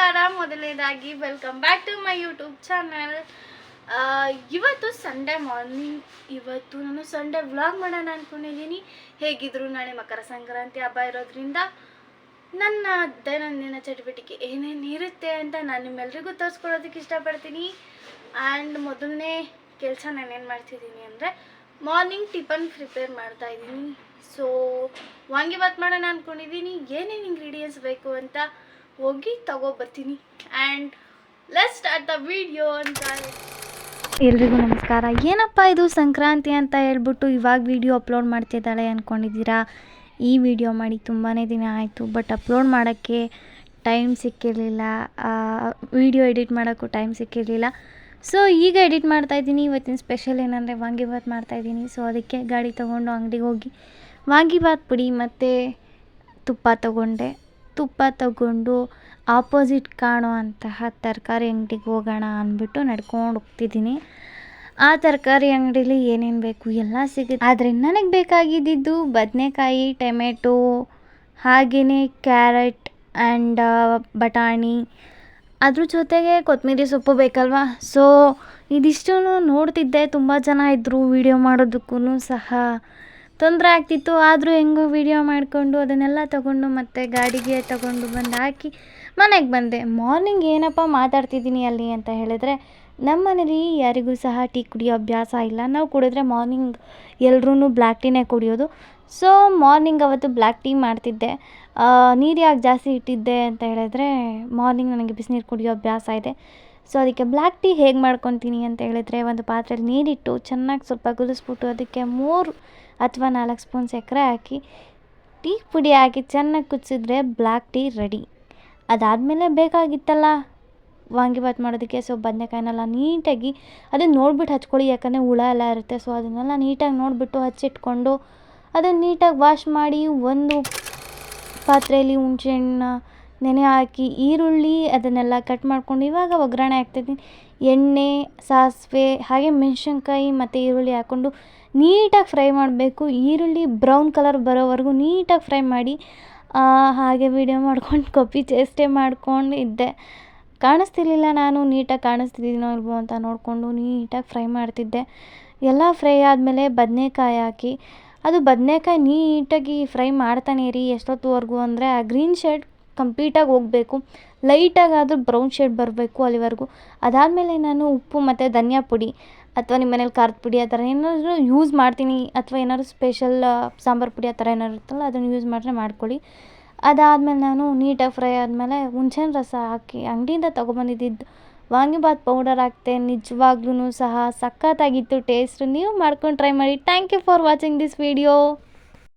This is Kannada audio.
ನಮಸ್ಕಾರ. ಮೊದಲನೇದಾಗಿ welcome back to my YouTube channel ಇವತ್ತು ಸಂಡೇ ಮಾರ್ನಿಂಗ್ ಇವತ್ತು ನಾನು ಸಂಡೇ ವ್ಲಾಗ್ ಮಾಡೋಣ ಅಂದ್ಕೊಂಡಿದ್ದೀನಿ ಹೇಗಿದ್ರು ನಾಳೆ ಮಕರ ಸಂಕ್ರಾಂತಿ ಹಬ್ಬ ಇರೋದ್ರಿಂದ ನನ್ನ ದೈನಂದಿನ ಚಟುವಟಿಕೆ ಏನೇನು ಇರುತ್ತೆ ಅಂತ ನಾನು ನಿಮ್ಮೆಲ್ರಿಗೂ ತೋರಿಸ್ಕೊಡೋದಕ್ಕೆ ಇಷ್ಟಪಡ್ತೀನಿ. ಆ್ಯಂಡ್ ಮೊದಲನೇ ಕೆಲಸ ನಾನೇನು ಮಾಡ್ತಿದ್ದೀನಿ ಅಂದರೆ ಮಾರ್ನಿಂಗ್ ಟಿಫನ್ ಪ್ರಿಪೇರ್ ಮಾಡ್ತಾ ಇದ್ದೀನಿ. ಸೊ ವಾಂಗಿಬಾತ್ ಮಾಡೋಣ ಅಂದ್ಕೊಂಡಿದ್ದೀನಿ ಏನೇನು ಇಂಗ್ರೀಡಿಯೆಂಟ್ಸ್ ಬೇಕು ಅಂತ ಹೋಗಿ ತಗೊಬರ್ತೀನಿ. And let start the video ಅಂತ ಎಲ್ರಿಗೂ ನಮಸ್ಕಾರ. ಏನಪ್ಪ ಇದು ಸಂಕ್ರಾಂತಿ ಅಂತ ಹೇಳ್ಬಿಟ್ಟು ಇವಾಗ ವಿಡಿಯೋ ಅಪ್ಲೋಡ್ ಮಾಡ್ತಿದ್ದಾಳೆ ಅಂದ್ಕೊಂಡಿದ್ದೀರಾ ಈ ವಿಡಿಯೋ ಮಾಡಿ ತುಂಬಾ ದಿನ ಆಯಿತು ಬಟ್ ಅಪ್ಲೋಡ್ ಮಾಡೋಕ್ಕೆ ಟೈಮ್ ಸಿಕ್ಕಿರಲಿಲ್ಲ. ವಿಡಿಯೋ ಎಡಿಟ್ ಮಾಡೋಕ್ಕೂ ಟೈಮ್ ಸಿಕ್ಕಿರಲಿಲ್ಲ. ಸೊ ಈಗ ಎಡಿಟ್ ಮಾಡ್ತಾಯಿದ್ದೀನಿ ಇವತ್ತಿನ ಸ್ಪೆಷಲ್ ಏನಂದರೆ ವಾಂಗಿಬಾತ್ ಮಾಡ್ತಾಯಿದ್ದೀನಿ ಸೊ ಅದಕ್ಕೆ ಗಾಡಿ ತೊಗೊಂಡು ಅಂಗಡಿಗೆ ಹೋಗಿ ವಾಂಗಿಬಾತ್ ಪುಡಿ ಮತ್ತು ತುಪ್ಪ ತಗೊಂಡೆ. ತುಪ್ಪ ತಗೊಂಡು ಆಪೋಸಿಟ್ ಕಾಣೋ ತರಕಾರಿ ಅಂಗಡಿಗೆ ಹೋಗೋಣ ಅಂದ್ಬಿಟ್ಟು ನಡ್ಕೊಂಡು ಹೋಗ್ತಿದ್ದೀನಿ. ಆ ತರಕಾರಿ ಅಂಗಡೀಲಿ ಏನೇನು ಬೇಕು ಎಲ್ಲ ಸಿಗುತ್ತೆ. ಆದರೆ ನನಗೆ ಬೇಕಾಗಿದ್ದಿದ್ದು ಬದನೆಕಾಯಿ, ಟೊಮೆಟೊ ಹಾಗೆಯೇ ಕ್ಯಾರೆಟ್ ಆ್ಯಂಡ್ ಬಟಾಣಿ. ಅದ್ರ ಜೊತೆಗೆ ಕೊತ್ತಂಬರಿ ಸೊಪ್ಪು ಬೇಕಲ್ವಾ? ಸೊ ಇದಿಷ್ಟು ನೋಡ್ತಿದ್ದೆ. ತುಂಬ ಜನ ಇದ್ದರು ವಿಡಿಯೋ ಮಾಡೋದಕ್ಕೂ ಸಹ. ತೊಂದರೆ ಆಗ್ತಿತ್ತು, ಆದರೂ ಹೆಂಗೋ ವೀಡಿಯೋ ಮಾಡಿಕೊಂಡು ಅದನ್ನೆಲ್ಲ ತಗೊಂಡು ಮತ್ತೆ ಗಾಡಿಗೆ ತಗೊಂಡು ಬಂದು ಹಾಕಿ ಮನೆಗೆ ಬಂದೆ. ಮಾರ್ನಿಂಗ್ ಏನಪ್ಪ ಮಾತಾಡ್ತಿದ್ದೀನಿ ಅಲ್ಲಿ? ಅಂತ ಹೇಳಿದ್ರೆ ನಮ್ಮ ಮನೇಲಿ ಯಾರಿಗೂ ಸಹ ಟೀ ಕುಡಿಯೋ ಅಭ್ಯಾಸ ಇಲ್ಲ. ನಾವು ಕುಡಿದ್ರೆ ಮಾರ್ನಿಂಗ್ ಎಲ್ಲರೂ ಬ್ಲ್ಯಾಕ್ ಟೀನೇ ಕುಡಿಯೋದು. ಸೊ ಮಾರ್ನಿಂಗ್ ಅವತ್ತು ಬ್ಲ್ಯಾಕ್ ಟೀ ಮಾಡ್ತಿದ್ದೆ. ನೀರು ಯಾಕೆ ಜಾಸ್ತಿ ಇಟ್ಟಿದ್ದೆ ಅಂತ ಹೇಳಿದ್ರೆ ಮಾರ್ನಿಂಗ್ ನನಗೆ ಬಿಸಿನೀರು ಕುಡಿಯೋ ಅಭ್ಯಾಸ ಇದೆ. ಸೊ ಅದಕ್ಕೆ ಬ್ಲ್ಯಾಕ್ ಟೀ ಹೇಗೆ ಮಾಡ್ಕೊತೀನಿ ಅಂತ ಹೇಳಿದ್ರೆ, ಒಂದು ಪಾತ್ರೆಯಲ್ಲಿ ನೀರಿಟ್ಟು ಚೆನ್ನಾಗಿ ಸ್ವಲ್ಪ ಕುದಿಸ್ಬಿಟ್ಟು ಅದಕ್ಕೆ ಮೂರು ಅಥವಾ ನಾಲ್ಕು ಸ್ಪೂನ್ ಸಕ್ಕರೆ ಹಾಕಿ, ಟೀ ಪುಡಿ ಹಾಕಿ ಚೆನ್ನಾಗಿ ಕುದಿಸಿದ್ರೆ ಬ್ಲ್ಯಾಕ್ ಟೀ ರೆಡಿ ಅದಾದಮೇಲೆ ಬೇಕಾಗಿತ್ತಲ್ಲ ವಾಂಗಿಬಾತ್ ಮಾಡೋದಕ್ಕೆ. ಸೊ ಬದನೆಕಾಯಿನೆಲ್ಲ ನೀಟಾಗಿ, ಅದನ್ನು ನೋಡ್ಬಿಟ್ಟು ಹಚ್ಕೊಳ್ಳಿ. ಯಾಕಂದರೆ ಹುಳ ಎಲ್ಲ ಇರುತ್ತೆ ಸೊ ಅದನ್ನೆಲ್ಲ ನೀಟಾಗಿ ನೋಡಿಬಿಟ್ಟು ಹಚ್ಚಿಟ್ಕೊಂಡು ಅದನ್ನು ನೀಟಾಗಿ ವಾಶ್ ಮಾಡಿ ಒಂದು ಪಾತ್ರೆಯಲ್ಲಿ ಹುಣ್ಸೆಹಣ್ಣ ನೆನೆ ಹಾಕಿ, ಈರುಳ್ಳಿ ಅದನ್ನೆಲ್ಲ ಕಟ್ ಮಾಡ್ಕೊಂಡು ಇವಾಗ ಒಗ್ಗರಣೆ ಹಾಕ್ತಿದ್ದೀನಿ ಎಣ್ಣೆ, ಸಾಸಿವೆ, ಹಾಗೆ ಮೆಣಸಿನ್ಕಾಯಿ ಮತ್ತು ಈರುಳ್ಳಿ ಹಾಕ್ಕೊಂಡು ನೀಟಾಗಿ ಫ್ರೈ ಮಾಡಬೇಕು. ಈರುಳ್ಳಿ ಬ್ರೌನ್ ಕಲರ್ ಬರೋವರೆಗೂ ನೀಟಾಗಿ ಫ್ರೈ ಮಾಡಿ ಹಾಗೆ ವಿಡಿಯೋ ಮಾಡ್ಕೊಂಡು ಕಾಪಿ ಚೇಷ್ಟೆ ಮಾಡ್ಕೊಂಡು ಇದ್ದೆ ಕಾಣಿಸ್ತಿರ್ಲಿಲ್ಲ ನಾನು, ನೀಟಾಗಿ ಕಾಣಿಸ್ತಿದ್ದೀನೋ ಇಲ್ವೋ ಅಂತ ನೋಡಿಕೊಂಡು ನೀಟಾಗಿ ಫ್ರೈ ಮಾಡ್ತಿದ್ದೆ. ಎಲ್ಲ ಫ್ರೈ ಆದಮೇಲೆ ಬದನೆಕಾಯಿ ಹಾಕಿ ಅದು ಬದನೇಕಾಯಿ ನೀಟಾಗಿ ಫ್ರೈ ಮಾಡ್ತಾನೆ ಇರಿ ಎಷ್ಟೊತ್ತುವರೆಗೂ ಅಂದರೆ ಆ ಗ್ರೀನ್ ಶೇಡ್ ಕಂಪ್ಲೀಟಾಗಿ ಹೋಗಬೇಕು. ಲೈಟಾಗಾದರೂ ಬ್ರೌನ್ ಶೇಡ್ ಬರಬೇಕು ಅಲ್ಲಿವರೆಗೂ. ಅದಾದಮೇಲೆ ನಾನು ಉಪ್ಪು ಮತ್ತು ಧನಿಯಾ ಪುಡಿ ಅಥವಾ ನಿಮ್ಮ ಮನೇಲಿ ಖಾರದ ಪುಡಿ ಆ ಥರ ಏನಾದರೂ ಯೂಸ್ ಮಾಡ್ತೀನಿ ಅಥವಾ ಏನಾದ್ರು ಸ್ಪೆಷಲ್ ಸಾಂಬಾರು ಪುಡಿ ಆ ಥರ ಏನಾದ್ರು ಇರುತ್ತಲ್ಲ ಅದನ್ನು ಯೂಸ್ ಮಾಡಿದ್ರೆ ಮಾಡ್ಕೊಳ್ಳಿ. ಅದಾದಮೇಲೆ ನಾನು ನೀಟಾಗಿ ಫ್ರೈ ಆದಮೇಲೆ ಹುಣ್ಸೆಹಣ್ಣು ರಸ ಹಾಕಿ ಅಂಗಡಿಯಿಂದ ತೊಗೊಬಂದಿದ್ದು ವಾಂಗಿಬಾತ್ ಪೌಡರ್ ಹಾಕ್ತೆ ನಿಜವಾಗ್ಲೂ ಸಹ ಸಖತ್ತಾಗಿತ್ತು ಟೇಸ್ಟ್ ನೀವು ಮಾಡ್ಕೊಂಡು ಟ್ರೈ ಮಾಡಿ. Thank you for watching this video